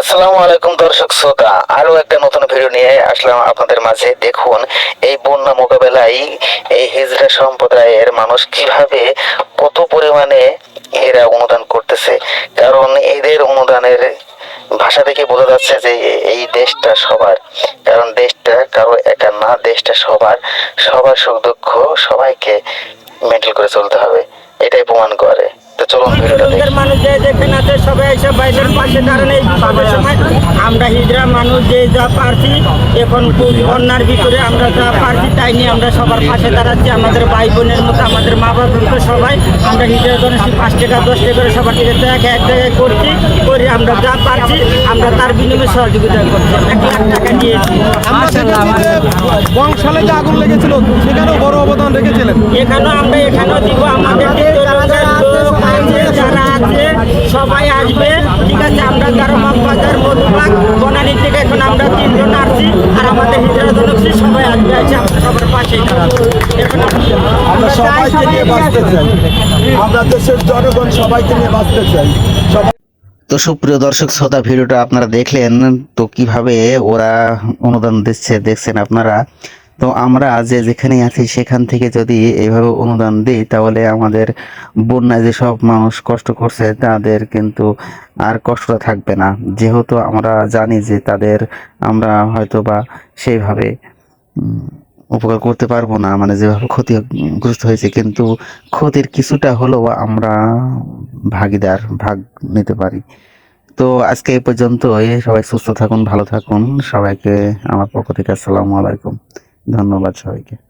আসসালামু আলাইকুম দর্শক শ্রোতা আরও একটা নতুন ভিডিও নিয়ে আসলাম আপনাদের মাঝে। দেখুন, এই বন্যা মোকাবেলায় এই হিজড়া সম্প্রদায়ের মানুষ কীভাবে কত পরিমাণে এরা অনুদান করতেছে। কারণ এদের অনুদানের ভাষা থেকে বোঝা যাচ্ছে যে এই দেশটা সবার। কারণ দেশটা কারও একা না, দেশটা সবার। সবার সুখ দুঃখ সবাইকে মেন্টেল করে চলতে হবে। এটাই প্রমাণ করে। মানুষ যে যেখানে আছে সবাই এসে বাইরের পাশে দাঁড়ানো এই সময়। আমরা হিজড়া মানুষ যে যা পারছি এখন খুব বন্যার ভিতরে আমরা যা পারছি তাই নিয়ে আমরা সবার পাশে দাঁড়াচ্ছি। আমাদের ভাই বোনের মতো আমাদের মা বাবার মতো সবাই। আমরা হিজড়া জনসী পাঁচ টাকা দশ টাকা করে সবার থেকে এক এক জায়গায় করছি করে আমরা যা পারছি আমরা তার বিনিময়ে সহযোগিতা করছি। এক লাখ টাকা নিয়েছি আমরা বংশালে যে আগুন লেগেছিল সেখানেও বড় অবদান রেখেছিলেন। এখানেও আমরা এখানেও দিব আমাদের দ্বিতীয় লোকের লোক আছে যারা আছে সবাই আসবে ঠিক আছে আমরা যারা মগবাজার মধুবাগ বনানী থেকে এখন আমরা তিনজন আসছি আর আমাদের হিজরা জনশ্রী সবাই আসবে আছে আমরা সবার পাশেই দাঁড়াবো। এখন আমরা সবাইকে নিয়ে বাঁচতে চাই। আমরা দেশের জনগণ সবাইকে নিয়ে বাঁচতে চাই। সবাই তো সুপ্রিয় দর্শক শ্রোতা ভিডিওটা আপনারা দেখলেন তো কীভাবে ওরা অনুদান দিচ্ছে দেখছেন আপনারা। তো আমরা যে যেখানে আছি, সেখান থেকে যদি এইভাবে অনুদান দিই, তাহলে আমাদের বন্যায় যেসব মানুষ কষ্ট করছে, তাদের কিন্তু আর কষ্টটা থাকবে না। যেহেতু আমরা জানি যে তাদের আমরা হয়তো বা সেইভাবে উপকার করতে পারব না মানে যেভাবে ক্ষতিগ্রস্ত হয়েছে, কিন্তু ক্ষতির কিছুটা হলেও আমরা ভাগিদার, ভাগ নিতে পারি। তো আজকে এই পর্যন্ত সবাই সুস্থ থাকুন, ভালো থাকুন। সবাইকে আমার পক্ষ থেকে আসসালামু আলাইকুম। ধন্যবাদ সবাইকে।